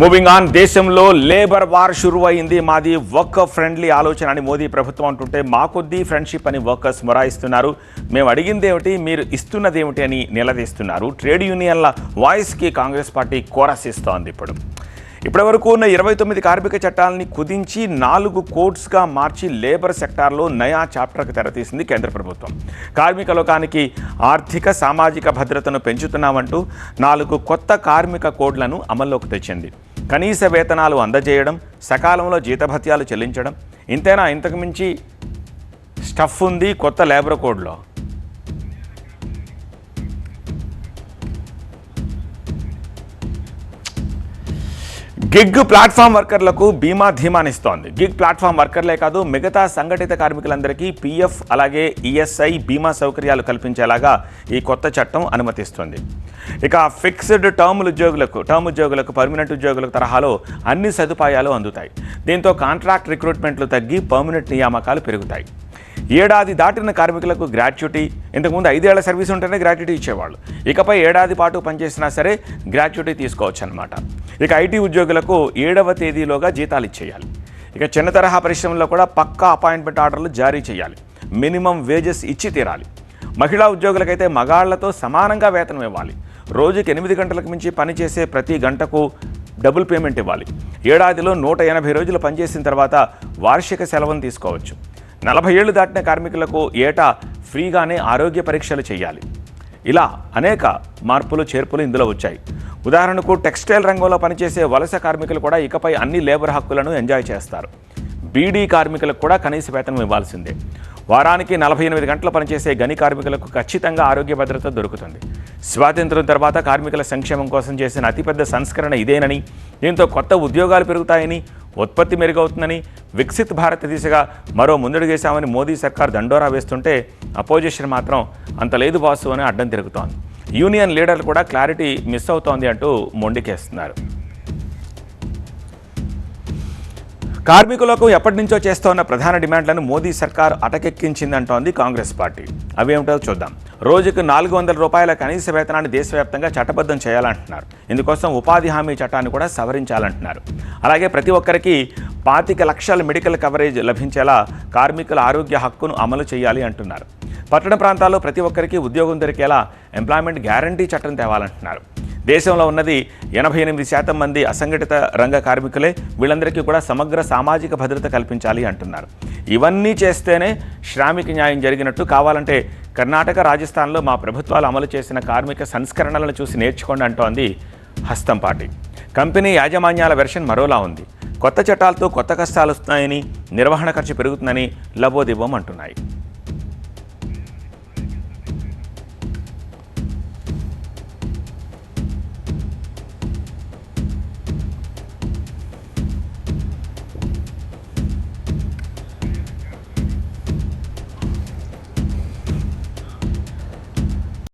Moving on దేశంలో labour war షురు అయింది మాది వర్క్ ఫ్రెండ్లీ ఆలోచన అని మోదీ ప్రభుత్వం అంటుంటే మా కొద్దీ ఫ్రెండ్షిప్ అని వర్కర్స్ మొరాయిస్తున్నారు. మేము అడిగింది ఏమిటి? మీరు ఇస్తున్నది ఏమిటి అని నిలదీస్తున్నారు. ట్రేడ్ యూనియన్ల వాయిస్కి కాంగ్రెస్ పార్టీ కోరస్ ఇస్తోంది ఇప్పుడు. ఇప్పటివరకు ఉన్న ఇరవై తొమ్మిది కార్మిక చట్టాలని కుదించి నాలుగు కోడ్స్గా మార్చి లేబర్ సెక్టార్లో నయా చాప్టర్కు తెరతీసింది కేంద్ర ప్రభుత్వం. కార్మిక లోకానికి ఆర్థిక సామాజిక భద్రతను పెంచుతున్నామంటూ నాలుగు కొత్త కార్మిక కోడ్లను అమల్లోకి తెచ్చింది. కనీస వేతనాలు అందజేయడం సకాలంలో జీతభత్యాలు చెల్లించడం. ఇంతేనా? ఇంతకుమించి స్టఫ్ ఉంది కొత్త లేబర్ కోడ్లో. గిగ్ ప్లాట్ఫామ్ వర్కర్లకు బీమా ధీమానిస్తోంది. గిగ్ ప్లాట్ఫామ్ వర్కర్లే కాదు మిగతా సంఘటిత కార్మికులందరికీ పీఎఫ్ అలాగే ఈఎస్ఐ బీమా సౌకర్యాలు కల్పించేలాగా ఈ కొత్త చట్టం అనుమతిస్తుంది. ఇక ఫిక్స్డ్ టర్మ్ ఉద్యోగులకు టర్మ్ ఉద్యోగులకు పర్మనెంట్ ఉద్యోగులకు తరహాలో అన్ని సదుపాయాలు అందుతాయి. దీంతో కాంట్రాక్ట్ రిక్రూట్మెంట్లు తగ్గి పర్మనెంట్ నియామకాలు పెరుగుతాయి. ఏడాది దాటిన కార్మికులకు గ్రాట్యుటీ. ఇంతకుముందు ఐదేళ్ళ సర్వీస్ ఉంటేనే గ్రాట్యుటీ ఇచ్చేవాళ్ళు. ఇకపై ఏడాది పాటు పనిచేసినా సరే గ్రాట్యుటీ తీసుకోవచ్చు అనమాట ఇక ఐటీ ఉద్యోగులకు ఏడవ తేదీలోగా జీతాలు ఇచ్చేయాలి. ఇక చిన్న తరహా పరిశ్రమల్లో కూడా పక్కా అపాయింట్మెంట్ ఆర్డర్లు జారీ చేయాలి. మినిమం వేజెస్ ఇచ్చి తీరాలి. మహిళా ఉద్యోగులకైతే మగాళ్ళతో సమానంగా వేతనం ఇవ్వాలి. రోజుకి ఎనిమిది గంటలకు మించి పనిచేసే ప్రతి గంటకు డబుల్ పేమెంట్ ఇవ్వాలి. ఏడాదిలో నూట ఎనభై రోజులు పనిచేసిన తర్వాత వార్షిక సెలవును తీసుకోవచ్చు. నలభై ఏళ్ళు దాటిన కార్మికులకు ఏటా ఫ్రీగానే ఆరోగ్య పరీక్షలు చేయాలి. ఇలా అనేక మార్పులు చేర్పులు ఇందులో వచ్చాయి. ఉదాహరణకు టెక్స్టైల్ రంగంలో పనిచేసే వలస కార్మికులు కూడా ఇకపై అన్ని లేబర్ హక్కులను ఎంజాయ్ చేస్తారు. బీడీ కార్మికులకు కూడా కనీస వేతనం ఇవ్వాల్సిందే. వారానికి నలభై ఎనిమిది గంటలు పనిచేసే గని కార్మికులకు ఖచ్చితంగా ఆరోగ్య భద్రత దొరుకుతుంది. స్వాతంత్రం తర్వాత కార్మికుల సంక్షేమం కోసం చేసిన అతిపెద్ద సంస్కరణ ఇదేనని దీంతో కొత్త ఉద్యోగాలు పెరుగుతాయని ఉత్పత్తి మెరుగవుతుందని వికసిత్ భారత్ దిశగా మరో ముందడుగేశామని మోదీ సర్కార్ దండోరా వేస్తుంటే అపోజిషన్ మాత్రం అంత లేదు బాసు అని అడ్డం తిరుగుతోంది. యూనియన్ లీడర్లు కూడా క్లారిటీ మిస్ అవుతోంది అంటూ మొండికేస్తున్నారు. కార్మికులకు ఎప్పటి నుంచో చేస్తోన్న ప్రధాన డిమాండ్లను మోదీ సర్కార్ అటకెక్కించిందంటోంది కాంగ్రెస్ పార్టీ. అవేమిటో చూద్దాం. రోజుకు నాలుగు వందల రూపాయల కనీస వేతనాన్ని దేశవ్యాప్తంగా చట్టబద్ధం చేయాలంటున్నారు. ఇందుకోసం ఉపాధి హామీ చట్టాన్ని కూడా సవరించాలంటున్నారు. అలాగే ప్రతి ఒక్కరికి పాతిక లక్షల మెడికల్ కవరేజ్ లభించేలా కార్మికుల ఆరోగ్య హక్కును అమలు చేయాలి అంటున్నారు. పట్టణ ప్రాంతాల్లో ప్రతి ఒక్కరికి ఉద్యోగం దొరికేలా ఎంప్లాయ్మెంట్ గ్యారంటీ చట్టం తేవాలంటున్నారు. దేశంలో ఉన్నది ఎనభై ఎనిమిది శాతం మంది అసంఘటిత రంగ కార్మికులే వీళ్ళందరికీ కూడా సమగ్ర సామాజిక భద్రత కల్పించాలి అంటున్నారు. ఇవన్నీ చేస్తేనే శ్రామిక న్యాయం జరిగినట్టు కావాలంటే కర్ణాటక రాజస్థాన్లో మా ప్రభుత్వాలు అమలు చేసిన కార్మిక సంస్కరణలను చూసి నేర్చుకోండి అంటోంది హస్తం పార్టీ. కంపెనీ యాజమాన్యాల వెర్షన్ మరోలా ఉంది. కొత్త చట్టాలతో కొత్త కష్టాలు వస్తున్నాయని నిర్వహణ ఖర్చు పెరుగుతుందని లబోదివ్వం అంటున్నాయి.